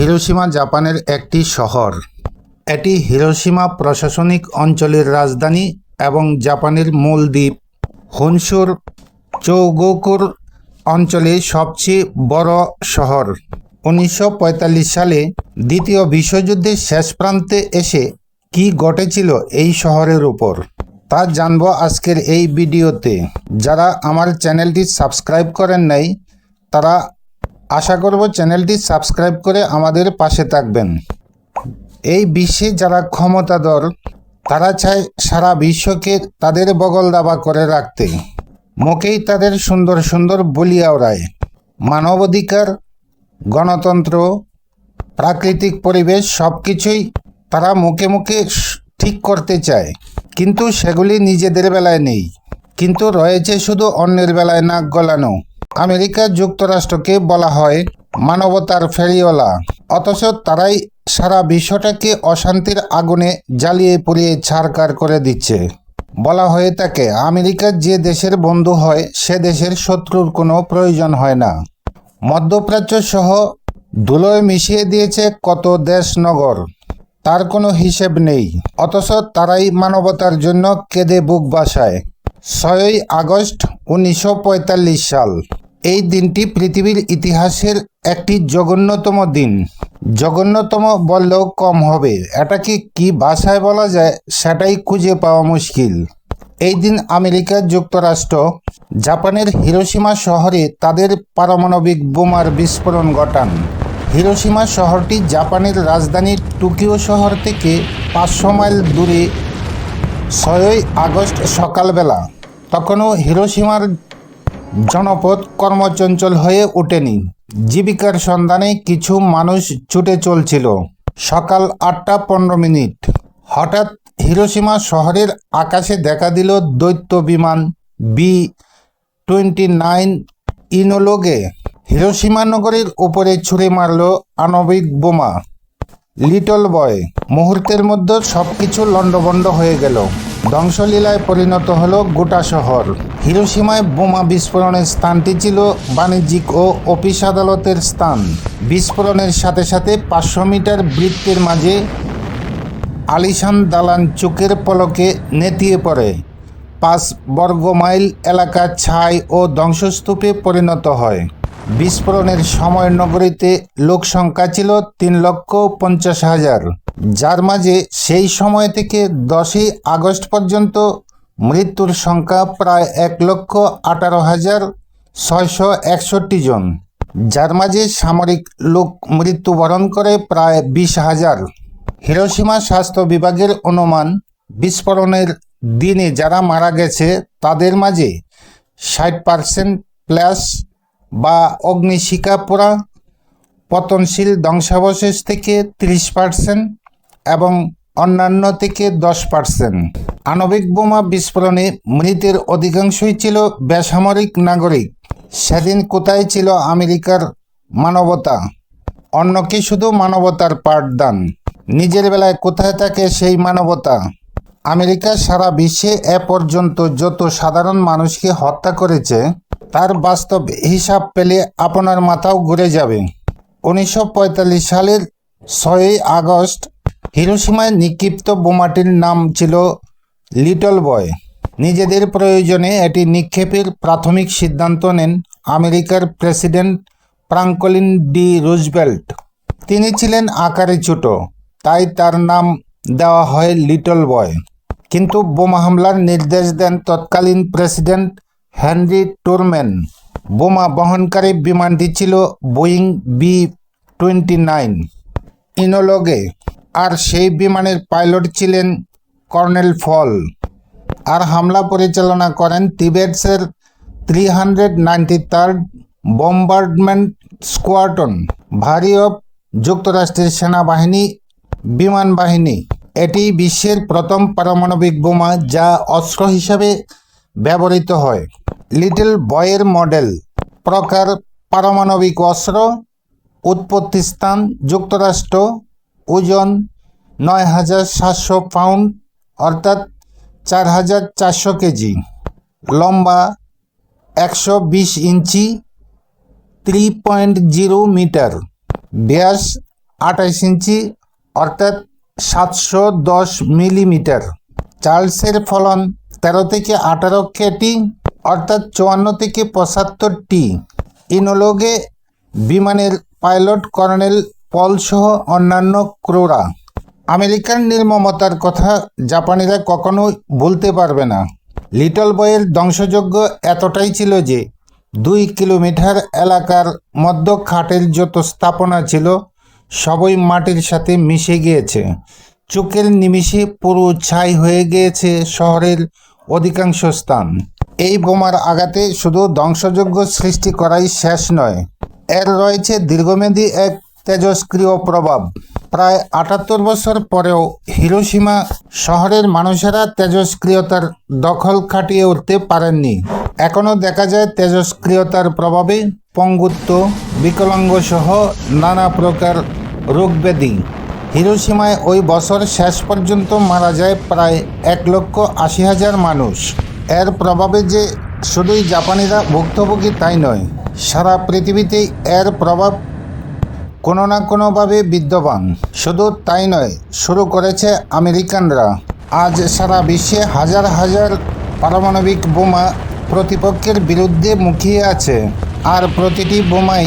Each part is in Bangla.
হিরোশিমা জাপানের একটি শহর। এটি হিরোশিমা প্রশাসনিক অঞ্চলের রাজধানী এবং জাপানের মূল দ্বীপ হুনসুর চৌগোকুর অঞ্চলে সবচেয়ে বড় শহর। উনিশশো পঁয়তাল্লিশ সালে দ্বিতীয় বিশ্বযুদ্ধের শেষ প্রান্তে এসে কি ঘটেছিল এই শহরের উপর, তা জানব আজকের এই ভিডিওতে। যারা আমার চ্যানেলটি সাবস্ক্রাইব করেন নাই, তারা আশা করব চ্যানেলটি সাবস্ক্রাইব করে আমাদের পাশে থাকবেন। এই বিশ্বে যারা ক্ষমতাধর, তারা চায় সারা বিশ্বকে তাদের বগল দাবা করে রাখতে। মুখেই তাদের সুন্দর সুন্দর বলিয়া ওড়ায় মানবাধিকার, গণতন্ত্র, প্রাকৃতিক পরিবেশ সব কিছুই তারা মুখে মুখে ঠিক করতে চায়। কিন্তু সেগুলি নিজেদের বেলায় নেই। কিন্তু রয়েছে শুধু অন্যের বেলায় নাক গলানো। আমেরিকা যুক্তরাষ্ট্রকে বলা হয় মানবতার ফেরিওয়ালা। অথচ তারাই সারা বিশ্বটাকে অশান্তির আগুনে জ্বালিয়ে পুড়িয়ে ছাড়কার করে দিচ্ছে। বলা হয়ে থাকে আমেরিকার যে দেশের বন্ধু হয়, সে দেশের শত্রুর কোনো প্রয়োজন হয় না। মধ্যপ্রাচ্য সহ ধুলোয় মিশিয়ে দিয়েছে কত দেশ নগর, তার কোনো হিসেব নেই। অথচ তারাই মানবতার জন্য কেঁদে বুক বাসায়। ছয়ই আগস্ট, উনিশশো পঁয়তাল্লিশ সাল। এই দিনটি পৃথিবীর ইতিহাসের একটি জঘন্যতম দিন। জঘন্যতম বললেও কম হবে। এটাকে কি ভাষায় বলা যায় সেটাই খুঁজে পাওয়া মুশকিল। এই দিন আমেরিকা যুক্তরাষ্ট্র, জাপানের হিরোশিমা শহরে তাদের পারমাণবিক বোমার বিস্ফোরণ ঘটান। হিরোশিমা শহরটি জাপানের রাজধানী টোকিও শহর থেকে পাঁচশো মাইল দূরে, ছয়ই আগস্ট সকালবেলা। তখনও হিরোশিমার জনপদ কর্মচঞ্চল হয়ে ওঠেনি। জীবিকার সন্ধানে কিছু মানুষ ছুটে চলছিল। সকাল আটটা পনেরো মিনিট। হঠাৎ হিরোশিমা শহরের আকাশে দেখা দিল দৈত্য বিমান B twenty nine Enola Gay. Hiroshima নগরীর উপরে ছুঁড়ে মারল আণবিক বোমা। লিটল বয়, মুহূর্তের মধ্যে সব কিছু লণ্ডভণ্ড হয়ে গেল। ধ্বংসলীলায় পরিণত হলো গোটা শহর। হিরোসীমায় বোমা বিস্ফোরণের স্থানটি ছিল বাণিজ্যিক ও অফিস আদালতের স্থান। বিস্ফোরণের সাথে সাথে পাঁচশো মিটার বৃত্তের মাঝে আলিশান দালান চোখের পলকে নেতিয়ে পড়ে। পাঁচ বর্গ মাইল এলাকা ছাই ও ধ্বংসস্তূপে পরিণত হয়। বিস্ফোরণের সময় নগরীতে লোক সংখ্যা ছিল তিন লক্ষ পঞ্চাশ হাজার। যার মাঝে সেই সময় থেকে দশই আগস্ট পর্যন্ত মৃত্যুর সংখ্যা প্রায় এক লক্ষ আঠারো হাজার ছয়শো একষট্টি জন। যার মাঝে সামরিক লোক মৃত্যুবরণ করে প্রায় বিশ হাজার। হিরোসীমা স্বাস্থ্য বিভাগের অনুমান, বিস্ফোরণের দিনে যারা মারা গেছে তাদের মাঝে ষাট পার্সেন্ট প্লাস বা অগ্নিশিখা পোড়া, পতনশীল ধ্বংসাবশেষ থেকে ত্রিশ পার্সেন্ট এবং অন্যান্য থেকে দশ পার্সেন্ট। আণবিক বোমা বিস্ফোরণে মৃতের অধিকাংশই ছিল বেসামরিক নাগরিক। সেদিন কোথায় ছিল আমেরিকার মানবতা? অন্যকে শুধু মানবতার পাঠদান? নিজের বেলায় কোথায় থাকে সেই মানবতা? আমেরিকা সারা বিশ্বে এ পর্যন্ত যত সাধারণ মানুষকে হত্যা করেছে তার বাস্তব হিসাব পেলে আপনার মাথাও ঘুরে যাবে। উনিশশো পঁয়তাল্লিশ সালের ছয়ই আগস্ট হিরোসীমায় নিক্ষিপ্ত বোমাটির নাম ছিল লিটল বয়। নিজেদের প্রয়োজনে এটি নিক্ষেপের প্রাথমিক সিদ্ধান্ত নেন আমেরিকার প্রেসিডেন্ট ফ্রাঙ্কলিন ডি রুজবেল্ট তিনি ছিলেন আকারে ছোট, তাই তার নাম দেওয়া হয় লিটল বয়। কিন্তু বোমা হামলার নির্দেশ দেন তৎকালীন প্রেসিডেন্ট হেনরি টুরম্যান বোমা বহনকারী বিমানটি ছিল Boeing B twenty nine Enola Gay, আর সেই বিমানের পাইলট ছিলেন কর্নেল ফল। আর হামলা পরিচালনা করেন তিবেটসের three hundred ninety third bombardment squadron, ভারী অফ যুক্তরাষ্ট্রের সেনাবাহিনী, বিমান বাহিনী। এটি বিশ্বের প্রথম পারমাণবিক বোমা যা অস্ত্র হিসাবে ব্যবহৃত হয়। লিটল বয়ের মডেল, প্রকার পারমাণবিক অস্ত্র, উৎপত্তি স্থান, যুক্তরাষ্ট্র, ওজন নয় হাজার সাতশো পাউন্ড, অর্থাৎ চার হাজার চারশো কেজি, লম্বা একশো বিশ ইঞ্চি, থ্রি পয়েন্ট জিরো মিটার, ব্যাস আঠাইশ ইঞ্চি, অর্থাৎ সাতশো দশ মিলিমিটার। চার্লসের ফলন তেরো থেকে আঠারো কেটি অর্থাৎ চুয়ান্ন থেকে পঁচাত্তরটি ইনোলগে বিমানের পাইলট কর্নেল পলসহ অন্যান্য ক্রোরা। আমেরিকান নির্মমতার কথা জাপানিরা কখনো বলতে পারবে না। লিটল বয়ের ধ্বংসযজ্ঞ এতটাই ছিল যে দুই কিলোমিটার এলাকার মধ্য খাটের যত স্থাপনা ছিল, সবই মাটির সাথে মিশে গিয়েছে। চোখের নিমিষে পুরো ছাই হয়ে গিয়েছে শহরের অধিকাংশ স্থান। এই বোমার আঘাতে শুধু ধ্বংসযজ্ঞ সৃষ্টি করাই শেষ নয়, এর রয়েছে দীর্ঘমেয়াদী এক তেজস্ক্রিয় প্রভাব। প্রায় আটাত্তর বছর পরেও হিরোসীমা শহরের মানুষেরা তেজস্ক্রিয়তার দখল খাটিয়ে উঠতে পারেননি। এখনও দেখা যায় তেজস্ক্রিয়তার প্রভাবে পঙ্গুত্ব বিকলাঙ্গ সহ নানা প্রকার রোগব্যাধি। হিরোসীমায় ওই বছর শেষ পর্যন্ত মারা যায় প্রায় এক লক্ষ আশি হাজার মানুষ। এর প্রভাবে যে শুধুই জাপানিরা ভুক্তভোগী তাই নয়, সারা পৃথিবীতেই এর প্রভাব কোনো না কোনোভাবে বিদ্যমান। শুধু তাই নয়, শুরু করেছে আমেরিকানরা। আজ সারা বিশ্বে হাজার হাজার পারমাণবিক বোমা প্রতিপক্ষের বিরুদ্ধে মুখিয়ে আছে। আর প্রতিটি বোমাই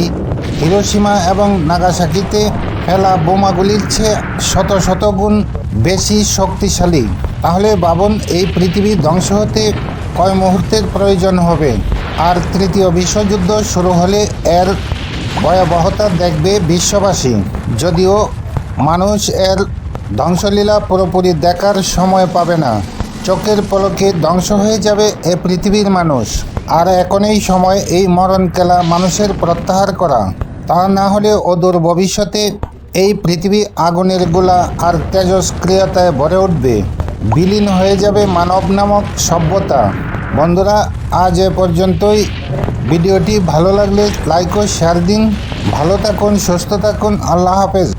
হিরোসীমা এবং নাগাসাকিতে ফেলা বোমাগুলির চেয়ে শত শত গুণ বেশি শক্তিশালী। তাহলে ভাবুন, এই পৃথিবী ধ্বংস হতে কয় মুহূর্তের প্রয়োজন হবে? আর তৃতীয় বিশ্বযুদ্ধ শুরু হলে এর ভয়াবহতা দেখবে বিশ্ববাসী। যদিও মানুষ এর ধ্বংসলীলা পুরোপুরি দেখার সময় পাবে না। চোখের পলকে ধ্বংস হয়ে যাবে এ পৃথিবীর মানুষ। আর এখন এই সময় এই মরণ খেলা মানুষের প্রত্যাহার করা। তা না হলে অদূর ভবিষ্যতে এই পৃথিবী আগুনের গোলা আর তেজস্ক্রিয়তায় ভরে উঠবে। বিলীন হয়ে যাবে মানব নামক সভ্যতা। বন্ধুরা, আজ এ পর্যন্তই। ভিডিওটি ভালো লাগলে লাইক ও শেয়ার দিন। ভালো থাকুন, সুস্থ থাকুন। আল্লাহ হাফেজ।